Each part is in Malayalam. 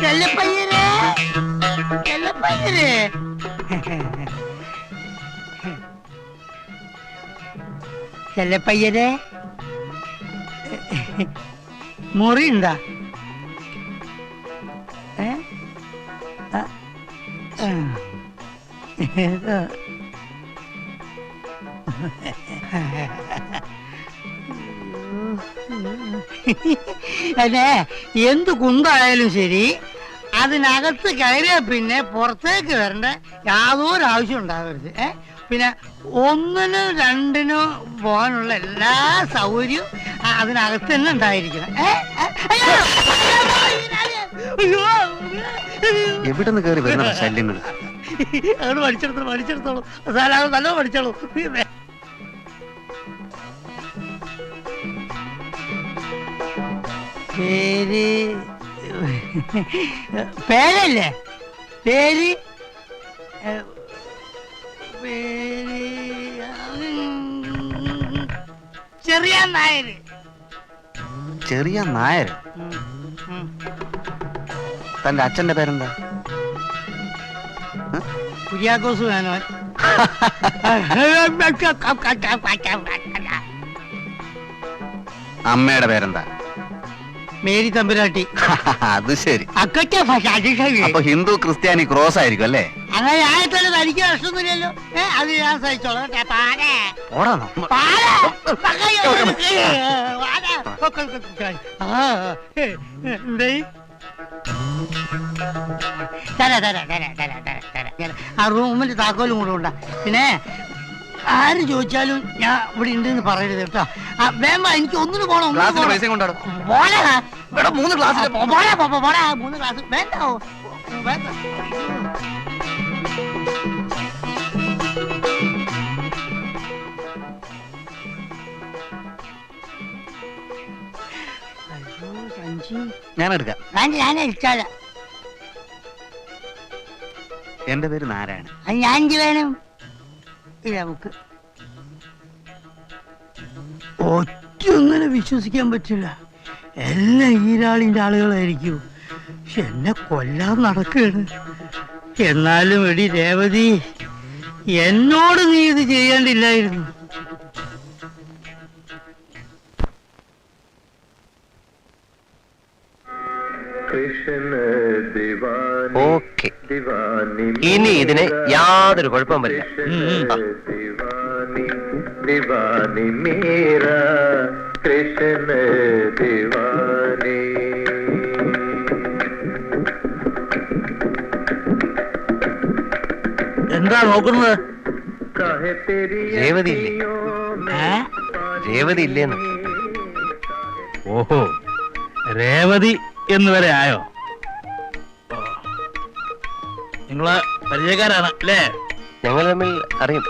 ചെല്ലപ്പയ്യരെ ചെല്ലപ്പയ്യരെ ചെല്ലപ്പയ്യരെ മുറി ഉണ്ടാ ഏ ആ, ആ. ഏതോ. അതെ എന്ത് കുന്തായാലും ശരി. അതിനകത്ത് കയറിയ പിന്നെ പുറത്തേക്ക് വരേണ്ട യാതൊരു ആവശ്യം ഉണ്ടാകരുത് ഏ? പിന്നെ ഒന്നിനും രണ്ടിനും പോകാനുള്ള എല്ലാ സൗകര്യവും അതിനകത്ത് തന്നെ ഉണ്ടായിരിക്കണം. എവിടെന്ന്! എവിടെ നിന്ന് കയറി വരുന്ന ശല്യങ്ങൾ? അവിടെ പഠിച്ചെടുത്തോളൂ പഠിച്ചെടുത്തോളൂ. സാലാ നല്ല പഠിച്ചോളൂ. പേര് പേരല്ലേ? പേര്? പേര് ചെറിയ നായര്. ചെറിയ നായർ. തന്റെ അച്ഛന്റെ പേരെന്താ? കുര്യാക്കോസ് വേണോ? അമ്മയുടെ പേരെന്താ? മേരി തമ്പുരാട്ടി അത് ശരി അക്കൊറ്റ ഭാഷ. അപ്പൊ ഹിന്ദു ക്രിസ്ത്യാനി ക്രോസ് ആയിരിക്കും അല്ലേ അങ്ങനെ ആയിട്ടല്ല തനിക്ക് പ്രശ്നമൊന്നുമില്ലല്ലോ ഏ അത് ഞാൻ സഹിച്ചോളാം കേട്ടോ. പാടെ. ഓടാ നമ്മ- പാടെ. പകയോ, പാടെ. ഒക്കെ, ഒക്കെ, ഒക്കെ. ആ, ഏ, ഏ, എന്തേ? തരാം, തരാം, തരാം, തരാം, തരാം, തരാം, തരാം. ആ റൂമിന്റെ താക്കോലും കൂടെ ഉണ്ടാ പിന്നെ ആര് ചോദിച്ചാലും ഞാൻ ഇവിടെ ഉണ്ടെന്ന് പറയരുത് കേട്ടോ ആ, വേണ്ട എനിക്ക് ഒന്നിന് പോണം ഒന്നിനു ഗ്ലാസ്സിന്റെ പോണം. പൈസയും കൊണ്ടാടും. ഇവിടെ മൂന്ന് ഗ്ലാസ്സിലെ പോ- പോടാ, പോ. മൂന്ന് ക്ലാസ് വേണ്ട ഓ, വേണ്ട അയ്യോ, സഞ്ചി. ഞാൻ എടുക്കാം വേണ്ട, ഞാൻ അടിച്ചാല എന്റെ പേര് നാരായണൻ അത് ഞാൻ എന്ത് വേണം നമുക്ക് ഒറ്റൊന്നിനെ വിശ്വസിക്കാൻ പറ്റില്ല. എല്ലാം ഈരാളിന്റെ ആളുകളായിരിക്കും. എന്നെ കൊല്ലാൻ നടക്കുകയാണ്. എന്നാലും എടി രേവതി എന്നോട് നീ ഇത് ചെയ്യേണ്ടില്ലായിരുന്നു. കൃഷ്ണ ഓക്കെ. ദിവാനി ഇനി ഇതിന് യാതൊരു കുഴപ്പം വരില്ല. കൃഷ്ണ ദിവാനി ദിവാനി മീര കൃഷ്ണ ദിവാനി. എന്താ നോക്കുന്നത്? രേവതി ഇല്ലേ? രേവതി ഇല്ലേന്ന് ഓഹോ. രേവതി എന്ന് വരെ ആയോ. നിങ്ങൾ പരിചയക്കാരാണ് അല്ലേ? ഞങ്ങൾ തമ്മിൽ അറിയും.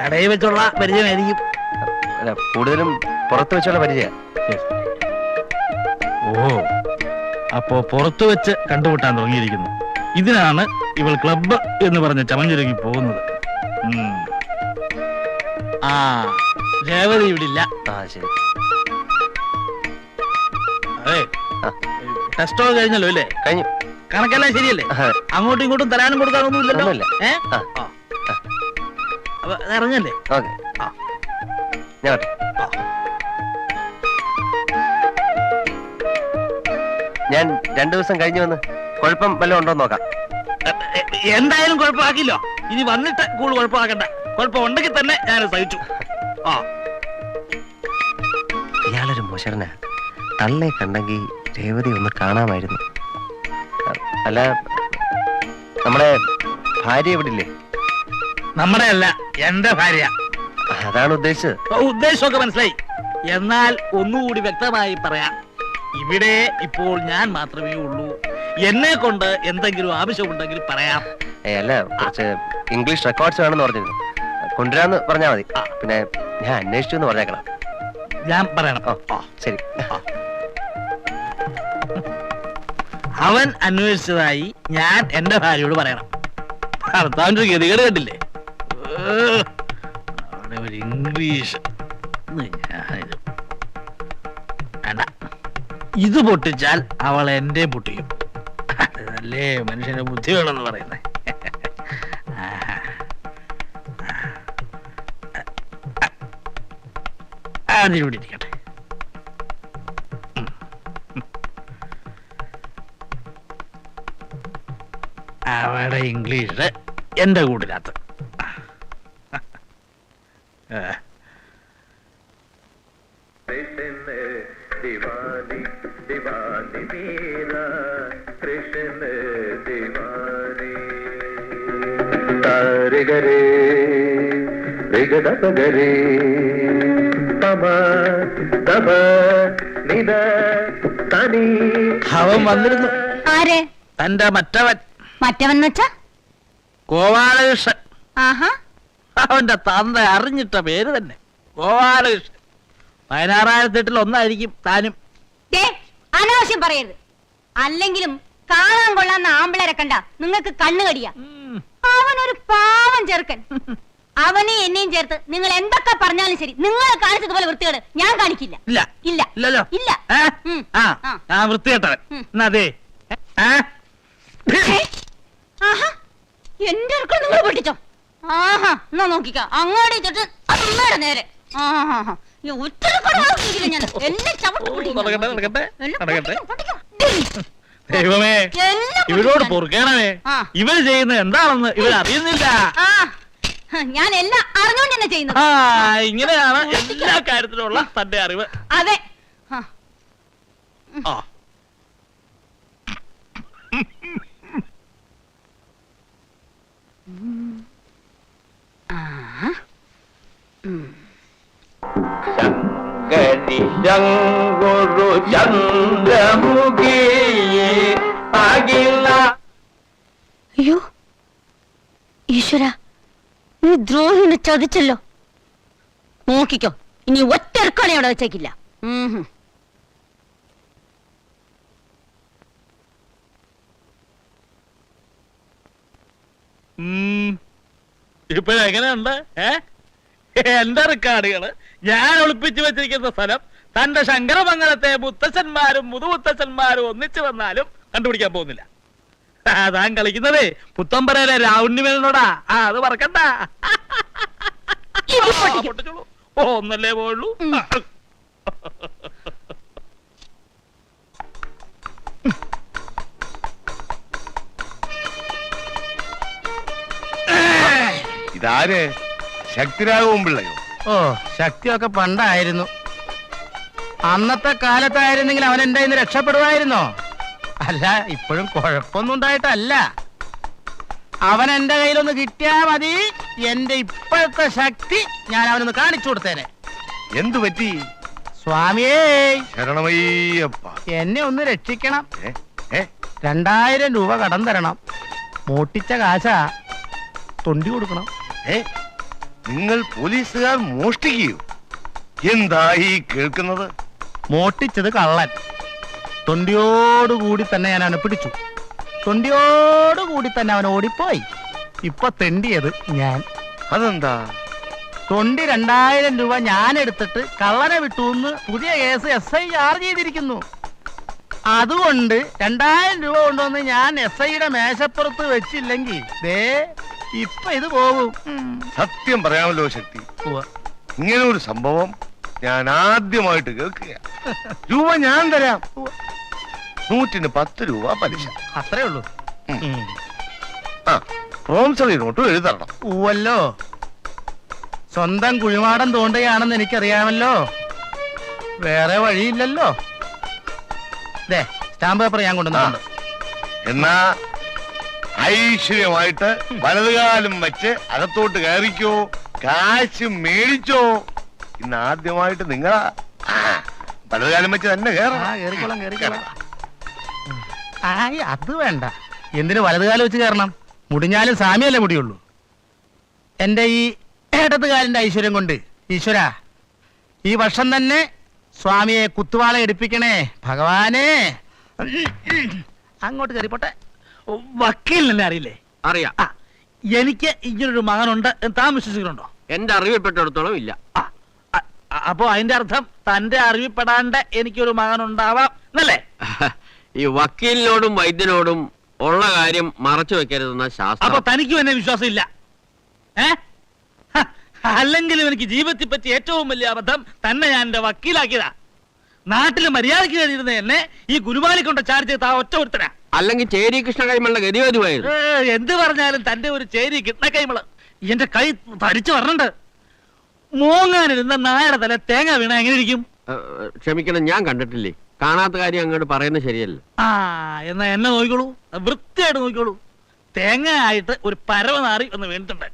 കടയിൽ വെച്ചുള്ള പരിചയമായിരിക്കും. അല്ല കൂടുതലും പുറത്ത് വെച്ചുള്ള പരിചയ. ഓ അപ്പോ പുറത്തു വെച്ച് കണ്ടുമുട്ടാൻ തുടങ്ങിയിരിക്കുന്നു. ഇതിനാണ് ഇവൾ ക്ലബ്ബ് എന്ന് പറഞ്ഞ ചമഞ്ഞൊരുങ്ങി പോകുന്നത്. ആ രേവതി ഇവിടെ ഇല്ല ആ ശരി. അതെ ടെസ്റ്റോ കഴിഞ്ഞല്ലോ അല്ലേ? കഴിഞ്ഞു. കണക്കെല്ലാം ശരിയല്ലേ? അങ്ങോട്ടും ഇങ്ങോട്ടും തരാനും കൊടുക്കാനൊന്നും ഇല്ലല്ലോ. അപ്പൊ ഇറങ്ങല്ലേ? ഞാൻ രണ്ടു ദിവസം കഴിഞ്ഞു വന്ന് കുഴപ്പം വല്ലതും ഉണ്ടോ നോക്കാം. എന്തായാലും കുഴപ്പമാക്കില്ലോ ഇനി വന്നിട്ട് കൂടുതൽ കുഴപ്പമാക്കണ്ട. കുഴപ്പം ഉണ്ടെങ്കിൽ തന്നെ ഞാൻ സഹിച്ചു. ആ. ഇയാളൊരു മോശനാ തള്ളെ കണ്ടെങ്കിൽ രേവതി ഒന്ന് കാണാമായിരുന്നു. അല്ല നമ്മുടെ ഭാര്യ എവിടില്ലേ? നമ്മുടെ അല്ല എന്റെ ഭാര്യ. അതാണ് ഉദ്ദേശിച്ചത് ഉദ്ദേശമൊക്കെ മനസ്സിലായി. എന്നാൽ ഒന്നുകൂടി വ്യക്തമായി പറയാം. ഇവിടെ ഇപ്പോൾ ഞാൻ മാത്രമേ ഉള്ളൂ. എന്നെ കൊണ്ട് എന്തെങ്കിലും ആവശ്യമുണ്ടെങ്കിൽ പറയാം. ഏ അല്ല കുറച്ച് ഇംഗ്ലീഷ് റെക്കോർഡ്സ് വേണമെന്ന് പറഞ്ഞിരുന്നു. കൊണ്ടുവരാന്ന് പറഞ്ഞാൽ മതി. പിന്നെ ഞാൻ അന്വേഷിച്ചു എന്ന് പറഞ്ഞേക്കണം. ഞാൻ പറയണം. ഓ ശരി. അവൻ അന്വേഷിച്ചതായി ഞാൻ എന്റെ ഭാര്യയോട് പറയണം ഭർത്താവിന്റെ ഒരു ഗതികേട് അവിടെ ഒരു ഇംഗ്ലീഷ് ഒന്ന് ഞാനിത് വേണ്ട ഇത് പൊട്ടിച്ചാൽ അവൾ എന്റെ പൊട്ടിക്കും അല്ലേ മനുഷ്യന്റെ ബുദ്ധി വേണമെന്ന് പറയുന്നത് അതിലൂടെ ഇരിക്കട്ടെ അവിടെ ഇംഗ്ലീഷ്? എന്റെ കൂട്ടിനകത്ത്. കൃഷ്ണ കൃഷ്ണ വന്നിരുന്നു. ആരെ? തന്റെ മറ്റവൻ. മറ്റവൻ വെച്ചാ ഗോപാലകൃഷ്ണൻ. ആഹാ. അവന്റെ തന്ത അറിഞ്ഞിട്ട പേര് തന്നെ. ഗോപാലകൃഷ്ണൻ. പതിനാറായിരത്തെട്ടിൽ ഒന്നായിരിക്കും താനും. ദേ അനാവശ്യം പറയരുത്. അല്ലെങ്കിലും കാണാൻ കൊള്ളാന്ന ആമ്പിളരെ കണ്ട നിങ്ങൾക്ക് കണ്ണുകടിയാ ഉം. അവനൊരു പാവം ചെറുക്കൻ. അവനെ എന്നെയും ചേർത്ത് നിങ്ങൾ എന്തൊക്കെ പറഞ്ഞാലും ശരി നിങ്ങൾ കാണിച്ചതുപോലെ വൃത്തികേട് ഞാൻ കാണിക്കില്ല. ഇല്ല. ഇല്ല. ഇല്ലല്ലോ. ഇല്ല. ഏ? ഉം. ആ ആ. ആ വൃത്തികെട്ടവൻ. ഉം. എന്നാ അതെ ഏ? ഏ? ആഹാ എന്റെ അടുക്കള നിങ്ങൾ പൊട്ടിച്ചോ? ആഹാ എന്നാ നോക്കിക്ക. അങ്ങോട്ട് തൊട്ട് അമ്മയുടെ നേരെ. ആഹാ. ദൈവമേ ഇവരോട്. പൊറുക്കണമേ. ഇവർ ചെയ്യുന്നത് എന്താണെന്ന് ഇവർ അറിയുന്നില്ല. ഞാൻ എല്ലാം അറിഞ്ഞോണ്ട് തന്നെ ചെയ്യുന്നത്. ആ ഇങ്ങനെയാണ് എല്ലാ കാര്യത്തിലുള്ള തന്റെ അറിവ്. അതെ. ആ, ഗുരു ചന്ദ്രമുഖി അഖില അയ്യോ ഈശ്വര നീ ദ്രോഹിനെ ചതിച്ചല്ലോ. നോക്കിക്കോ ഇനി ഒറ്റ അവിടെ വെച്ചേക്കില്ല. ഉം ഹും. ഉം. ഇപ്പൊ എങ്ങനെയുണ്ട് ഏ എന്റെ റെക്കാർഡുകൾ ഞാൻ ഒളിപ്പിച്ചു വെച്ചിരിക്കുന്ന സ്ഥലം തന്റെ ശങ്കരമംഗലത്തെ മുത്തച്ഛന്മാരും മുതുമുത്തച്ഛന്മാരും ഒന്നിച്ചു വന്നാലും കണ്ടുപിടിക്കാൻ പോകുന്നില്ല ആ, താൻ കളിക്കുന്നതേ പുത്തമ്പരയിലെ രാവുണ്ണിമേലിനോടാ ആ അത് മറക്കണ്ട. പൊട്ടിച്ചോളൂ. ഓ ഒന്നല്ലേ പോയുള്ളൂ ഇതാര്? ശക്തിരാഘവൻ പിള്ളയോ? ഓ ശക്തിയൊക്കെ പണ്ടായിരുന്നു. അന്നത്തെ കാലത്തായിരുന്നെങ്കിൽ അവൻ എന്റെ ഇന്ന് രക്ഷപ്പെടുമായിരുന്നോ? അല്ല ഇപ്പോഴും കുഴപ്പമൊന്നും ഉണ്ടായിട്ടല്ല. അവൻ എന്റെ കയ്യിലൊന്ന് കിട്ടിയാ മതി. എന്റെ ഇപ്പോഴത്തെ ശക്തി ഞാൻ അവനൊന്ന് കാണിച്ചു കൊടുത്തേനെ. എന്തു പറ്റി? സ്വാമിയേ. ശരണമയ്യപ്പ. എന്നെ ഒന്ന് രക്ഷിക്കണം. ഏ? ഏ? രണ്ടായിരം രൂപ കടം തരണം. മോട്ടിച്ച കാശ. തൊണ്ടി കൊടുക്കണം? നിങ്ങൾ പോലീസുകാർ മോഷ്ടിക്കുകയോ? എന്താ ഈ കേൾക്കുന്നത്? മോട്ടിച്ചത് കള്ളൻ. തൊണ്ടിയോടുകൂടി തന്നെ ഞാൻ അവനെ പിടിച്ചു. തൊണ്ടിയോടുകൂടി തന്നെ അവൻ ഓടിപ്പോയി. ഇപ്പൊ തെണ്ടിയത് ഞാൻ. അതെന്താ? തൊണ്ടി രണ്ടായിരം രൂപ ഞാൻ എടുത്തിട്ട് കള്ളനെ വിട്ടു എന്ന് പുതിയ കേസ് എസ് ഐ ചാർജ് ചെയ്തിരിക്കുന്നു. അതുകൊണ്ട് രണ്ടായിരം രൂപ കൊണ്ടുവന്ന് ഞാൻ എസ് ഐയുടെ മേശപ്പുറത്ത് വെച്ചില്ലെങ്കിൽ ദേ ഇപ്പൊ ഇത് പോകും സത്യം പറയാമല്ലോ ശക്തി. ഇങ്ങനെ ഒരു സംഭവം ഞാൻ ആദ്യമായിട്ട് കേൾക്കുക. രൂപ ഞാൻ തരാം. നൂറ്റിന് പത്ത് രൂപ പലിശ. അത്രേ ഉള്ളൂ. ആ പ്രോംസറി നോട്ടും എഴുതണം. ഉവല്ലോ സ്വന്തം കുഴിമാടം തോണ്ടുകയാണെന്ന് എനിക്കറിയാമല്ലോ. വേറെ വഴിയില്ലല്ലോ. ദേ സ്റ്റാമ്പ് പേപ്പർ ഞാൻ കൊണ്ടുവന്നാണ് എന്നാ ഐശ്വര്യമായിട്ട് വലതുകാലം വെച്ച് അകത്തോട്ട് കയറിക്കോ കാശ് മേടിച്ചോ. ഇന്ന് ആദ്യമായിട്ട് നിങ്ങളാ വലതുകാലം വെച്ച് തന്നെ ആയി അത് വേണ്ട. എന്തിനു വലതുകാലം വെച്ച് കയറണം മുടിഞ്ഞാലും സാമിയല്ലേ മുടിയുള്ളൂ. എന്റെ ഈ ഇടത് കാലിന്റെ ഐശ്വര്യം കൊണ്ട് ഈശ്വര ഈ വർഷം തന്നെ സ്വാമിയെ കുത്തുവാള എടുപ്പിക്കണേ ഭഗവാനെ. അങ്ങോട്ട് കയറിപ്പോട്ടെ. വക്കീലിനെ അറിയില്ലേ? അറിയാം. ആ എനിക്ക് ഇങ്ങനൊരു മകനുണ്ട് എന്ന് താൻ വിശ്വസിക്കുന്നുണ്ടോ? എന്റെ അറിവിൽപ്പെട്ടിടത്തോളം ഇല്ല. ആ, ആ, ആ, അ- അതിന്റെ അർത്ഥം തന്റെ അറിവിപ്പെടാണ്ട് എനിക്കൊരു മകൻ ഉണ്ടാവാം എന്നല്ലേ? ഈ വക്കീലിനോടും വൈദ്യനോടും ഉള്ള കാര്യം മറച്ചു വെക്കരുതെന്ന അപ്പൊ ശാസ്ത്രം തനിക്കും എന്നെ വിശ്വാസം ഇല്ല ഏ? ഹ, അല്ലെങ്കിലും എനിക്ക് ജീവിതത്തെ പറ്റി ഏറ്റവും വലിയ അബദ്ധം തന്നെ ഞാൻ എന്റെ വക്കീലാക്കിയതാ. നാട്ടിൽ മര്യാദയ്ക്ക് കഴിഞ്ഞിരുന്ന എന്നെ ഈ ഗുരുവാലി കൊണ്ട് ചാർജ് ചെയ്ത ആ ഒറ്റ ഒരുത്തനാ. അല്ലെങ്കിൽ ചേരി കൃഷ്ണ കൈമളുടെ ഗതി വരുമായിരുന്നു. എന്ത് പറഞ്ഞാലും തന്റെ ഒരു ചേരി കിട്ടണ കൈമൾ. എന്റെ കൈ തരിച്ചു പറഞ്ഞിട്ടുണ്ട് മൂങ്ങാനിരുന്ന നായയുടെ തല തേങ്ങ വീണ എങ്ങനെ ഇരിക്കും? ക്ഷമിക്കണം ഞാൻ കണ്ടിട്ടില്ലേ? കാണാത്ത കാര്യം അങ്ങോട്ട് പറയുന്നത് ശരിയല്ല. ആ എന്നാ എന്നെ നോക്കിക്കോളൂ. വൃത്തിയായിട്ട് നോക്കിക്കോളൂ. തേങ്ങ ആയിട്ട് ഒരു പരവനാറി ഒന്ന് വീണിട്ടുണ്ട്.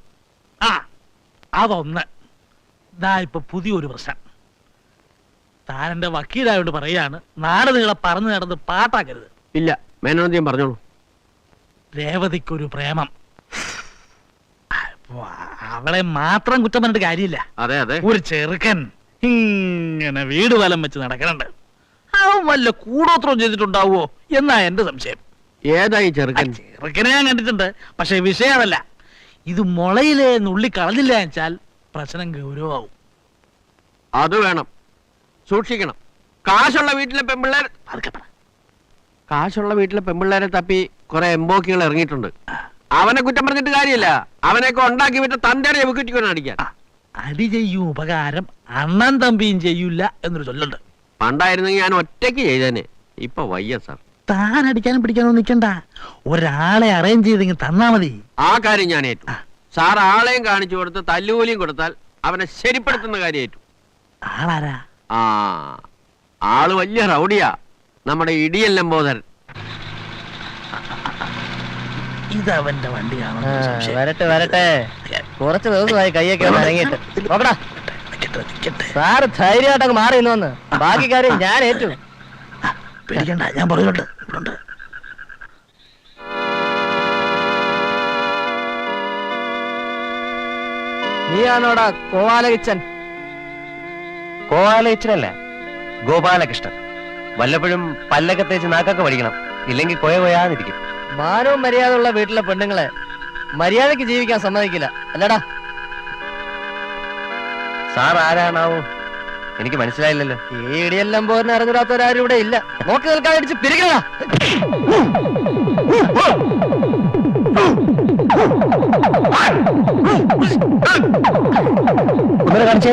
ആ അതൊന്ന്. ഇതാ ഇപ്പൊ പുതിയൊരു പ്രശ്നം. താൻ എന്റെ വക്കീലായോണ്ട് പറയാണ് നാട് നീളെ പറഞ്ഞു നടന്ന് പാട്ടാക്കരുത്. ഇല്ല. മേനോദ്യം പറഞ്ഞോളൂ. രേവതിക്കൊരു പ്രേമം. അപ്പൊ അവളെ മാത്രം കുറ്റം പറഞ്ഞിട്ട് കാര്യമില്ല. അതെ അതെ. ഒരു ചെറുക്കൻ ഇങ്ങനെ വീട് വലം വെച്ച് നടക്കണുണ്ട്. അവൻ വല്ല കൂടോത്രം ചെയ്തിട്ടുണ്ടാവോ എന്നാ എന്റെ സംശയം. ഏതായി ചെറുക്കൻ? ചെറുക്കനെ ഞാൻ കണ്ടിട്ടുണ്ട്. പക്ഷെ വിഷയം അതല്ല. ഇത് മുളയിലെ നുള്ളി കളഞ്ഞില്ല വെച്ചാൽ പ്രശ്നം ഗൗരവമാവും. അത് വേണം. സൂക്ഷിക്കണം. കാശുള്ള വീട്ടിലെ പെമ്പിള്ളേർ അതൊക്കെ പറ. കാശുള്ള വീട്ടിലെ പെമ്പിള്ളേരെ തപ്പി കുറെ എംബോക്കികൾ ഇറങ്ങിയിട്ടുണ്ട്. അവനെ കുറ്റം പറഞ്ഞിട്ട് കാര്യമില്ല. അവനെയൊക്കെ ഉണ്ടാക്കി വിട്ട് തന്റെ ചെവിക്കുറ്റിക്കൊണ്ടാണ് അടിക്കാൻ. ചെയ്യൂ അടി ചെയ്യും ഉപകാരം അണ്ണൻ തമ്പിയും ചെയ്യൂല എന്നൊരു ചൊല്ലുണ്ട്. പണ്ടായിരുന്നെങ്കിൽ ഞാൻ ഒറ്റയ്ക്ക് ചെയ്തേനെ. ഇപ്പൊ വയ്യ സാർ. താൻ അടിക്കാനും പിടിക്കാനും നിൽക്കണ്ട ഒരാളെ അറേഞ്ച് ചെയ്തെങ്കിൽ തന്നാ മതി. ആ കാര്യം ഞാൻ ഏറ്റു. സാർ ആളെയും കാണിച്ചു കൊടുത്ത് തല്ലുകൂലിയും കൊടുത്താൽ അവനെ ശരിപ്പെടുത്തുന്ന കാര്യം ഏറ്റു. ആളാരാ? ആ ആൾ വലിയ റൗഡിയാ. നമ്മുടെ ഇടിയൻ ലംബോദരൻ. ഇതവന്റെ വണ്ടിയാണ്. വരട്ടെ വരട്ടെ. കുറച്ച് ദിവസമായി കൈയൊക്കെ ഇറങ്ങിയിട്ട് നോക്കടാ. സാറ് ധൈര്യമായിട്ട് അങ്ങ് മാറി ഇന്ന് വന്ന് ബാക്കി കാര്യം ഞാൻ ഏറ്റു. പേടിക്കണ്ട ഞാൻ പറഞ്ഞോട്ട് ഇവിടുണ്ട്. നീയാണോടാ കോവാലകിച്ചൻ കോവാലയച്ചനല്ല ഗോപാലകൃഷ്ണൻ. വല്ലപ്പോഴും പല്ലൊക്കെ തേച്ച് നാക്കൊക്കെ പഠിക്കണം. ഇല്ലെങ്കിൽ കൊയ കൊയാന്നിരിക്കും. മാനവും മര്യാദ ഉള്ള വീട്ടിലെ പെണ്ണുങ്ങളെ മര്യാദയ്ക്ക് ജീവിക്കാൻ സമ്മതിക്കില്ല. അല്ലടാ. സാർ ആരാണാവോ? എനിക്ക് മനസ്സിലായില്ലല്ലോ. ഈ ഇടിയെല്ലാം പോരിനെ അറിഞ്ഞിടാത്തവരാരും ഇവിടെ ഇല്ല. നോക്കി നിൽക്കാൻ അടിച്ച് പിരിക്കണ. കാണിച്ചേ.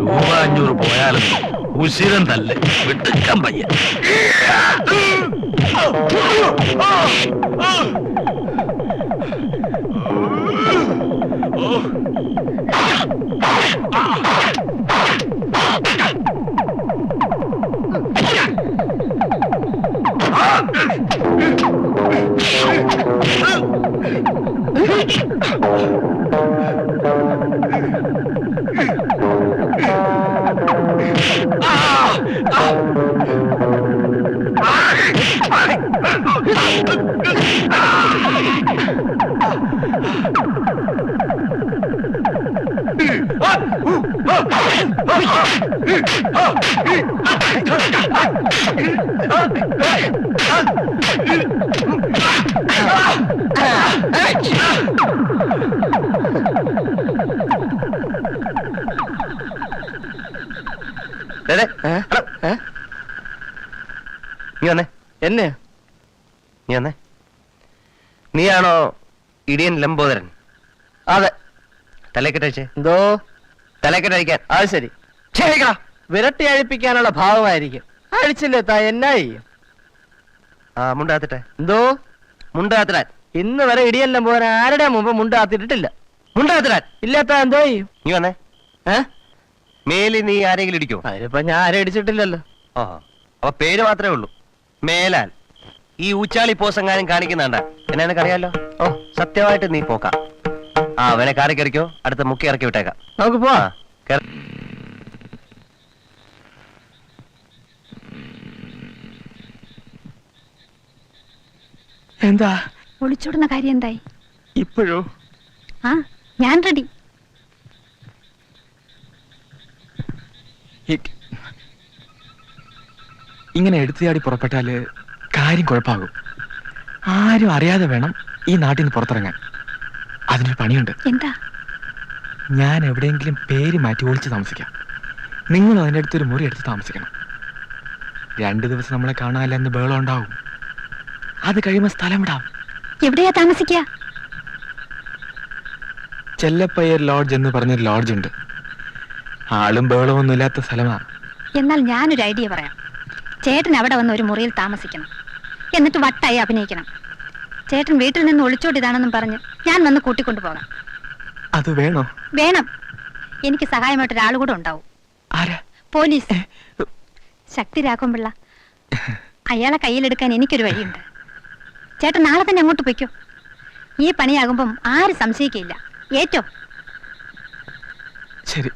രൂപ അഞ്ഞൂറ് പോയാലും ഉശിരം തല്ല് വിട്ടുക്കാൻ പയ്യ Oh! 으아! നീ വന്നേ. എന്നെ? നീ വന്നേ. നീയാണോ ഇടിയൻ ലംബോദരൻ? അതെ. തലക്കെട്ടഴിച്ചേ എന്തോ? തലക്കെട്ടഴിക്കാൻ അത് ശരി. ക്ഷമിക്കടാ വിരട്ടി അഴിപ്പിക്കാനുള്ള ഭാവമായിരിക്കും. അഴിച്ചില്ലേ താ എന്നാ ചെയ്യും? ആ മുണ്ടാത്തിട്ടെ എന്തോ? മുണ്ടാത്തിരാൻ ഇന്ന് വരെ ഇടിയൻ ലംബോദരൻ ആരുടെ മുമ്പ് മുണ്ടാത്തിട്ടിട്ടില്ല മുണ്ടാത്തിടാൻ ഇല്ലാത്ത എന്തോ ചെയ്യും? നീ വന്നേ. ഏ? മേലിൽ നീ ആരെങ്കിലും ഇടിക്കോ അതിപ്പോ ഞാൻ ആരെ ഇടിച്ചിട്ടില്ലല്ലോ. ആ അപ്പൊ പേര് മാത്രമേ ഉള്ളൂ. മേലാൽ. ഈ ഊച്ചാളി പോസെങ്ങാനും കാണിക്കുന്നുണ്ട. എന്നെ നിനക്കറിയാലോ ഓ സത്യമായിട്ട് നീ പോക്കാം. ആ അവനെ കാറി കയറിക്കോ. അടുത്ത മുക്കി ഇറക്കി വിട്ടേക്കാം. നമുക്ക് പോവാ. എന്താ? ഒളിച്ചോടുന്ന കാര്യം എന്തായി? ഇപ്പോഴോ? ആ ഞാൻ റെഡി. ഇങ്ങനെ എടുത്തുചാടി പുറപ്പെട്ടാൽ കാര്യം കുഴപ്പമാകും. ആരും അറിയാതെ വേണം ഈ നാട്ടിൽ നിന്ന് പുറത്തിറങ്ങാൻ. അതിനൊരു പണിയുണ്ട്. എന്താ? ഞാൻ എവിടെയെങ്കിലും പേര് മാറ്റി ഒളിച്ച് താമസിക്കാം. നിങ്ങൾ അതിന്റെ അടുത്തൊരു മുറി എടുത്ത് താമസിക്കണം. രണ്ട് ദിവസം നമ്മളെ കാണാനില്ല എന്ന് ബഹളം ഉണ്ടാവും. അത് കഴിയുമ്പോൾ സ്ഥലം വിടാം. എവിടെയാ താമസിക്കുക? ചെല്ലപ്പയ്യർ ലോഡ്ജ് എന്ന് പറഞ്ഞൊരു ലോഡ്ജ് ഉണ്ട്. ആളും ബേളമൊന്നും ഇല്ലാത്ത സ്ഥലമാണ് എന്നാൽ ഞാനൊരു ഐഡിയ പറയാം. ചേട്ടൻ അവിടെ വന്ന് ഒരു മുറിയിൽ താമസിക്കണം. എന്നിട്ട് വട്ടായി അഭിനയിക്കണം. ചേട്ടൻ വീട്ടിൽ നിന്ന് ഒളിച്ചോടിയതാണെന്നും പറഞ്ഞ് ഞാൻ വന്ന് കൂട്ടിക്കൊണ്ടു പോകാം. അത് വേണോ? വേണം. എനിക്ക് സഹായമായിട്ട് ഒരാൾ കൂടെ ഉണ്ടാവും. ആരാ? പോലീസ്. ശക്തി രാഘവൻപിള്ള അയാളെ കയ്യിലെടുക്കാൻ എനിക്കൊരു വഴിയുണ്ട്. ചേട്ടൻ നാളെ തന്നെ അങ്ങോട്ട് പൊയ്ക്കോ. ഈ പണിയാകുമ്പം ആരും സംശയിക്കില്ല. ഏറ്റോ? ശരി.